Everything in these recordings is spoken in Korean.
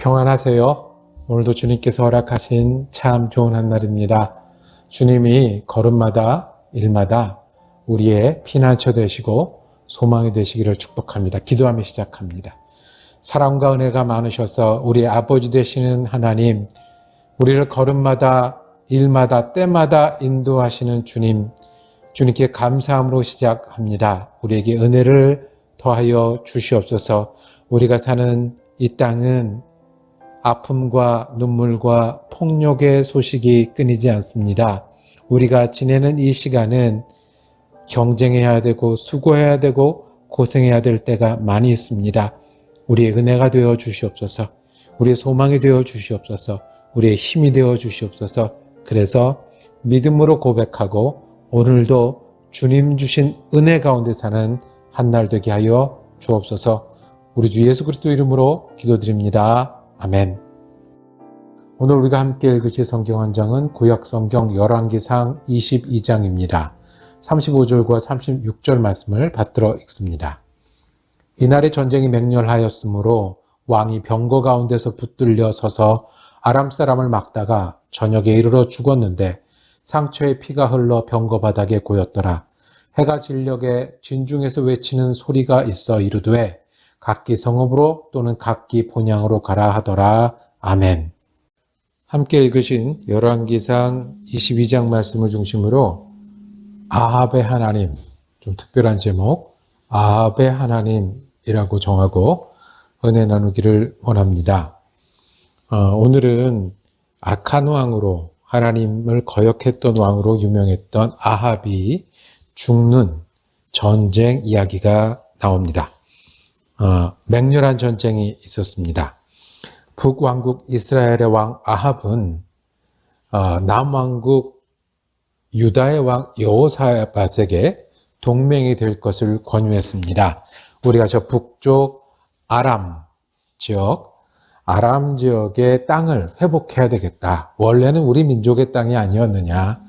평안하세요. 오늘도 주님께서 허락하신 참 좋은 한날입니다. 주님이 걸음마다 일마다 우리의 피난처 되시고 소망이 되시기를 축복합니다. 기도하며 시작합니다. 사랑과 은혜가 많으셔서 우리의 아버지 되시는 하나님, 우리를 걸음마다 일마다 때마다 인도하시는 주님, 주님께 감사함으로 시작합니다. 우리에게 은혜를 더하여 주시옵소서. 우리가 사는 이 땅은 아픔과 눈물과 폭력의 소식이 끊이지 않습니다. 우리가 지내는 이 시간은 경쟁해야 되고 수고해야 되고 고생해야 될 때가 많이 있습니다. 우리의 은혜가 되어 주시옵소서. 우리의 소망이 되어 주시옵소서. 우리의 힘이 되어 주시옵소서. 그래서 믿음으로 고백하고 오늘도 주님 주신 은혜 가운데 사는 한 날 되게 하여 주옵소서. 우리 주 예수 그리스도 이름으로 기도드립니다. 아멘. 오늘 우리가 함께 읽으실 성경 한 장은 구약 성경 열왕기상 22장입니다. 35절과 36절 말씀을 받들어 읽습니다. 이날에 전쟁이 맹렬하였으므로 왕이 병거 가운데서 붙들려 서서 아람 사람을 막다가 저녁에 이르러 죽었는데 상처에 피가 흘러 병거 바닥에 고였더라. 해가 진력에 진중에서 외치는 소리가 있어 이르되 각기 성읍으로 또는 각기 본향으로 가라 하더라. 아멘. 함께 읽으신 열왕기상 22장 말씀을 중심으로 아합의 하나님, 좀 특별한 제목, 아합의 하나님이라고 정하고 은혜 나누기를 원합니다. 어, 오늘은 악한 왕으로 하나님을 거역했던 왕으로 유명했던 아합이 죽는 전쟁 이야기가 나옵니다. 어, 맹렬한 전쟁이 있었습니다. 북왕국 이스라엘의 왕 아합은 어, 남왕국 유다의 왕 여호사밧에게 동맹이 될 것을 권유했습니다. 우리가 저 북쪽 아람 지역, 아람 지역의 땅을 회복해야 되겠다. 원래는 우리 민족의 땅이 아니었느냐.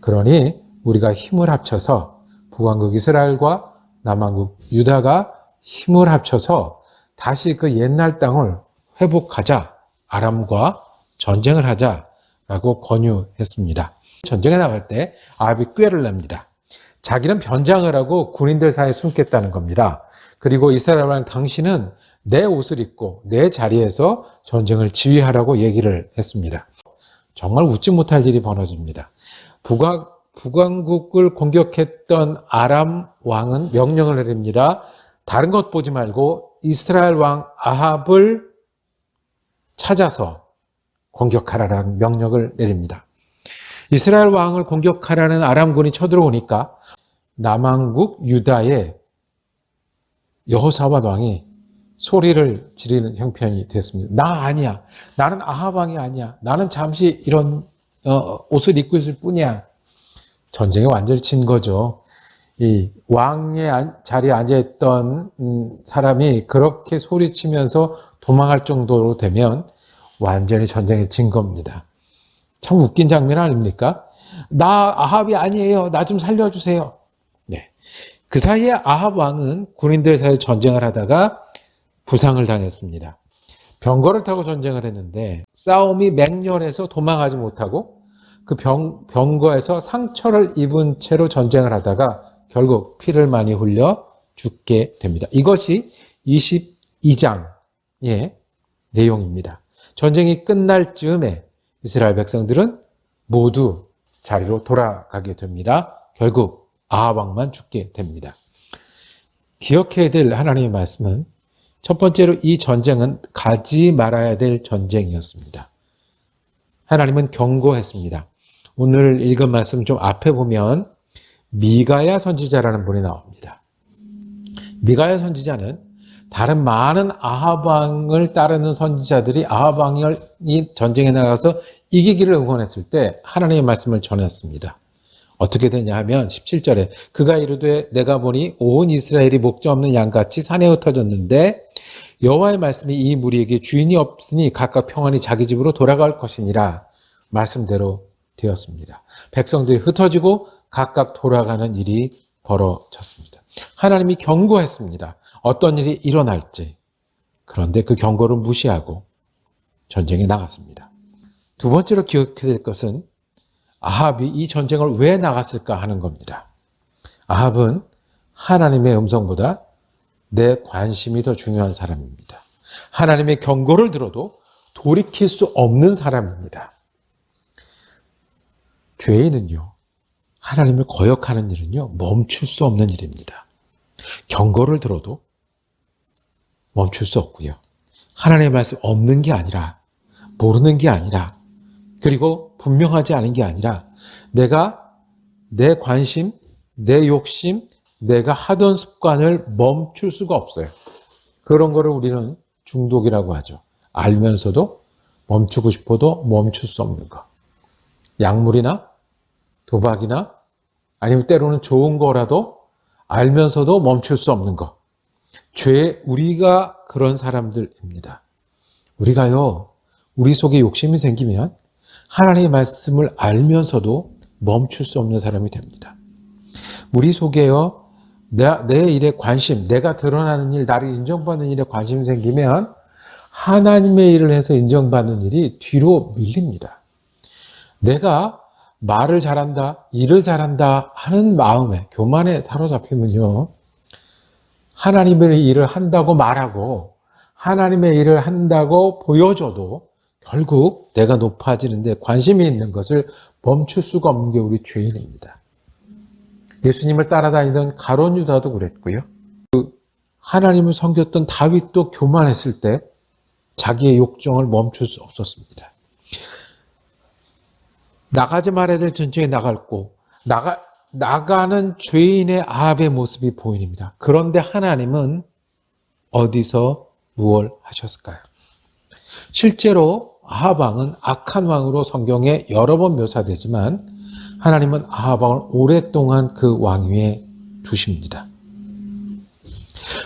그러니 우리가 힘을 합쳐서 북왕국 이스라엘과 남왕국 유다가 힘을 합쳐서 다시 그 옛날 땅을 회복하자. 아람과 전쟁을 하자라고 권유했습니다. 전쟁에 나갈 때 아합이 꾀를 냅니다. 자기는 변장을 하고 군인들 사이에 숨겠다는 겁니다. 그리고 이스라엘 왕 당신은 내 옷을 입고 내 자리에서 전쟁을 지휘하라고 얘기를 했습니다. 정말 웃지 못할 일이 벌어집니다. 북왕, 북왕국을 공격했던 아람 왕은 명령을 내립니다. 다른 것 보지 말고 이스라엘 왕 아합을 찾아서 공격하라는 명령을 내립니다. 이스라엘 왕을 공격하라는 아람군이 쳐들어오니까 남왕국 유다의 여호사밧 왕이 소리를 지르는 형편이 됐습니다. 나 아니야. 나는 아합 왕이 아니야. 나는 잠시 이런 어, 옷을 입고 있을 뿐이야. 전쟁에 완전히 진 거죠. 이 왕의 자리에 앉아있던 음, 사람이 그렇게 소리치면서 도망할 정도로 되면 완전히 전쟁에 진 겁니다. 참 웃긴 장면 아닙니까? 나 아합이 아니에요. 나 좀 살려주세요. 네. 그 사이에 아합 왕은 군인들 사이에 전쟁을 하다가 부상을 당했습니다. 병거를 타고 전쟁을 했는데 싸움이 맹렬해서 도망하지 못하고 그 병, 병거에서 상처를 입은 채로 전쟁을 하다가 결국 피를 많이 흘려 죽게 됩니다. 이것이 22장의 내용입니다. 전쟁이 끝날 즈음에 이스라엘 백성들은 모두 자리로 돌아가게 됩니다. 결국 아합왕만 죽게 됩니다. 기억해야 될 하나님의 말씀은 첫 번째로 이 전쟁은 가지 말아야 될 전쟁이었습니다. 하나님은 경고했습니다. 오늘 읽은 말씀 좀 앞에 보면 미가야 선지자라는 분이 나옵니다. 미가야 선지자는 다른 많은 아하방을 따르는 선지자들이 아하방이 전쟁에 나가서 이기기를 응원했을 때 하나님의 말씀을 전했습니다. 어떻게 되냐 하면 17절에 그가 이르되 내가 보니 온 이스라엘이 목자 없는 양같이 산에 흩어졌는데 여호와의 말씀이 이 무리에게 주인이 없으니 각각 평안히 자기 집으로 돌아갈 것이니라 말씀대로 되었습니다. 백성들이 흩어지고 각각 돌아가는 일이 벌어졌습니다. 하나님이 경고했습니다. 어떤 일이 일어날지. 그런데 그 경고를 무시하고 전쟁에 나갔습니다. 두 번째로 기억해야 될 것은 아합이 이 전쟁을 왜 나갔을까 하는 겁니다. 아합은 하나님의 음성보다 내 관심이 더 중요한 사람입니다. 하나님의 경고를 들어도 돌이킬 수 없는 사람입니다. 죄인은요, 하나님을 거역하는 일은요, 멈출 수 없는 일입니다. 경고를 들어도 멈출 수 없고요. 하나님의 말씀 없는 게 아니라, 모르는 게 아니라, 그리고 분명하지 않은 게 아니라, 내가 내 관심, 내 욕심, 내가 하던 습관을 멈출 수가 없어요. 그런 거를 우리는 중독이라고 하죠. 알면서도 멈추고 싶어도 멈출 수 없는 거. 약물이나 도박이나 아니면 때로는 좋은 거라도 알면서도 멈출 수 없는 거. 죄, 우리가 그런 사람들입니다. 우리가요, 우리 속에 욕심이 생기면 하나님의 말씀을 알면서도 멈출 수 없는 사람이 됩니다. 우리 속에요, 내, 내 일에 관심, 내가 드러나는 일, 나를 인정받는 일에 관심 생기면 하나님의 일을 해서 인정받는 일이 뒤로 밀립니다. 내가 말을 잘한다, 일을 잘한다 하는 마음에, 교만에 사로잡히면요. 하나님의 일을 한다고 말하고, 하나님의 일을 한다고 보여줘도 결국 내가 높아지는데 관심이 있는 것을 멈출 수가 없는 게 우리 죄인입니다. 예수님을 따라다니던 가론 유다도 그랬고요. 그 하나님을 섬겼던 다윗도 교만했을 때 자기의 욕정을 멈출 수 없었습니다. 나가지 말아야 될 전쟁에 나갔고 나가 나가는 죄인의 아합의 모습이 보입니다. 그런데 하나님은 어디서 무엇 하셨을까요? 실제로 아합 왕은 악한 왕으로 성경에 여러 번 묘사되지만 하나님은 아합 왕을 오랫동안 그 왕위에 두십니다.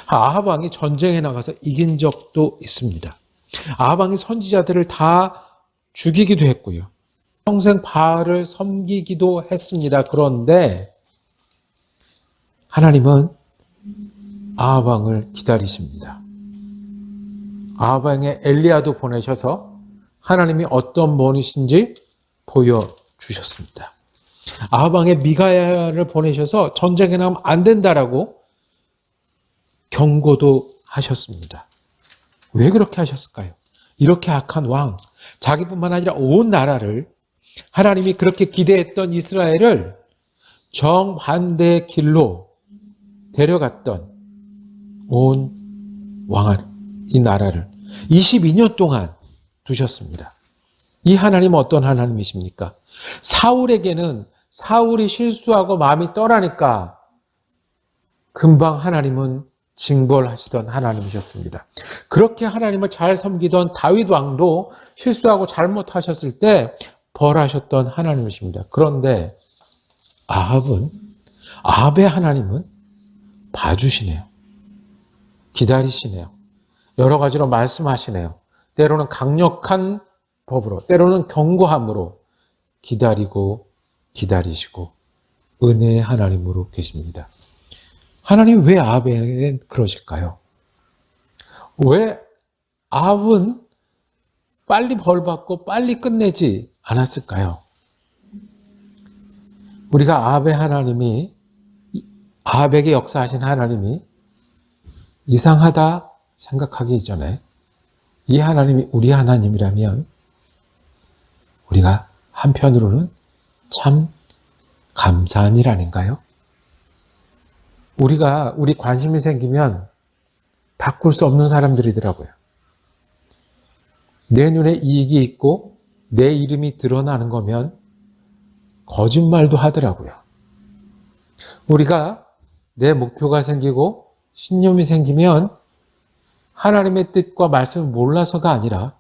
아합 왕이 전쟁에 나가서 이긴 적도 있습니다. 아합 왕이 선지자들을 다 죽이기도 했고요. 평생 바알을 섬기기도 했습니다. 그런데 하나님은 아합 왕을 기다리십니다. 아합 왕의 엘리야도 보내셔서 하나님이 어떤 분이신지 보여주셨습니다. 왕의 미가야를 보내셔서 전쟁에 나면 안 된다라고 경고도 하셨습니다. 왜 그렇게 하셨을까요? 이렇게 악한 왕, 자기뿐만 아니라 온 나라를 하나님이 그렇게 기대했던 이스라엘을 정반대의 길로 데려갔던 온 왕, 이 나라를 22년 동안 두셨습니다. 이 하나님은 어떤 하나님이십니까? 사울에게는 사울이 실수하고 마음이 떠나니까 금방 하나님은 징벌하시던 하나님이셨습니다. 그렇게 하나님을 잘 섬기던 다윗 왕도 실수하고 잘못하셨을 때 벌하셨던 하나님이십니다. 그런데 아합은 아합의 하나님은 봐주시네요. 기다리시네요. 여러 가지로 말씀하시네요. 때로는 강력한 법으로, 때로는 경고함으로 기다리고 기다리시고 은혜의 하나님으로 계십니다. 하나님 왜 아합에게 그러실까요? 왜 아합은 빨리 벌 받고 빨리 끝내지 않았을까요? 우리가 아합의 하나님이 아합에게 역사하신 하나님이 이상하다 생각하기 이전에 이 하나님이 우리 하나님이라면 우리가 한편으로는 참 감사한 일 아닌가요? 우리가 우리 관심이 생기면 바꿀 수 없는 사람들이더라고요. 내 눈에 이익이 있고 내 이름이 드러나는 거면 거짓말도 하더라고요. 우리가 내 목표가 생기고 신념이 생기면 하나님의 뜻과 말씀을 몰라서가 아니라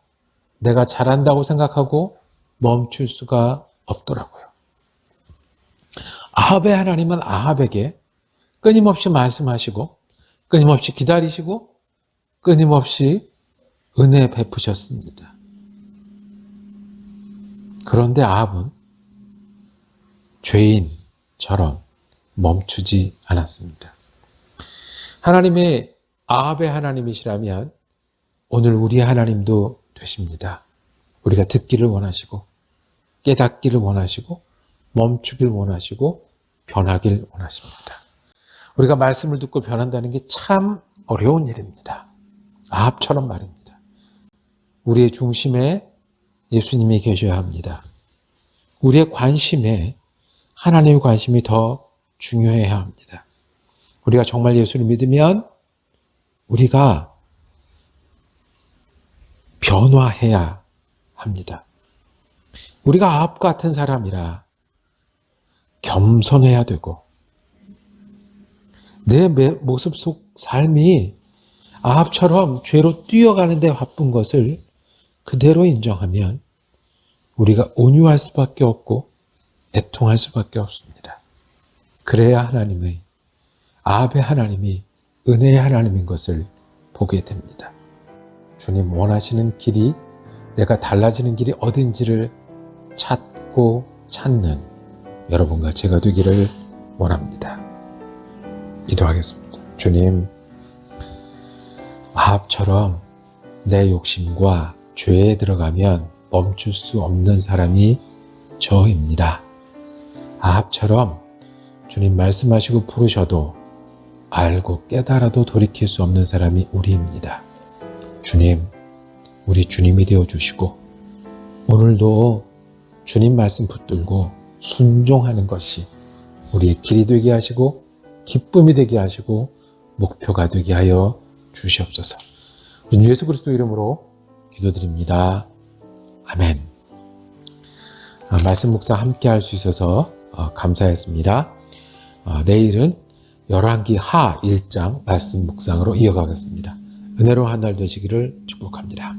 내가 잘한다고 생각하고 멈출 수가 없더라고요. 아합의 하나님은 아합에게 끊임없이 말씀하시고 끊임없이 기다리시고 끊임없이 은혜 베푸셨습니다. 그런데 아합은 죄인처럼 멈추지 않았습니다. 하나님의 아합의 하나님이시라면 오늘 우리 하나님도 되십니다. 우리가 듣기를 원하시고 깨닫기를 원하시고 멈추길 원하시고 변하길 원하십니다. 우리가 말씀을 듣고 변한다는 게 참 어려운 일입니다. 아합처럼 말입니다. 우리의 중심에 예수님이 계셔야 합니다. 우리의 관심에 하나님의 관심이 더 중요해야 합니다. 우리가 정말 예수를 믿으면 우리가 변화해야 합니다. 우리가 아합 같은 사람이라 겸손해야 되고 내 매- 모습 속 삶이 아합처럼 죄로 뛰어가는데 바쁜 것을 그대로 인정하면 우리가 온유할 수밖에 없고 애통할 수밖에 없습니다. 그래야 하나님의 아합의 하나님이 은혜의 하나님인 것을 보게 됩니다. 주님 원하시는 길이 내가 달라지는 길이 어딘지를 찾고 찾는 여러분과 제가 되기를 원합니다. 기도하겠습니다. 주님, 아합처럼 내 욕심과 죄에 들어가면 멈출 수 없는 사람이 저입니다. 아합처럼 주님 말씀하시고 부르셔도 알고 깨달아도 돌이킬 수 없는 사람이 우리입니다. 주님, 우리 주님이 되어 주시고 오늘도 주님 말씀 붙들고 순종하는 것이 우리의 길이 되게 하시고 기쁨이 되게 하시고 목표가 되게 하여 주시옵소서. 예수 그리스도 이름으로 기도드립니다. 아멘. 아, 말씀 묵상 함께 할 수 있어서 어, 감사했습니다. 아, 내일은 열왕기 하 1장 말씀 묵상으로 이어가겠습니다. 은혜로 한 날 되시기를 축복합니다.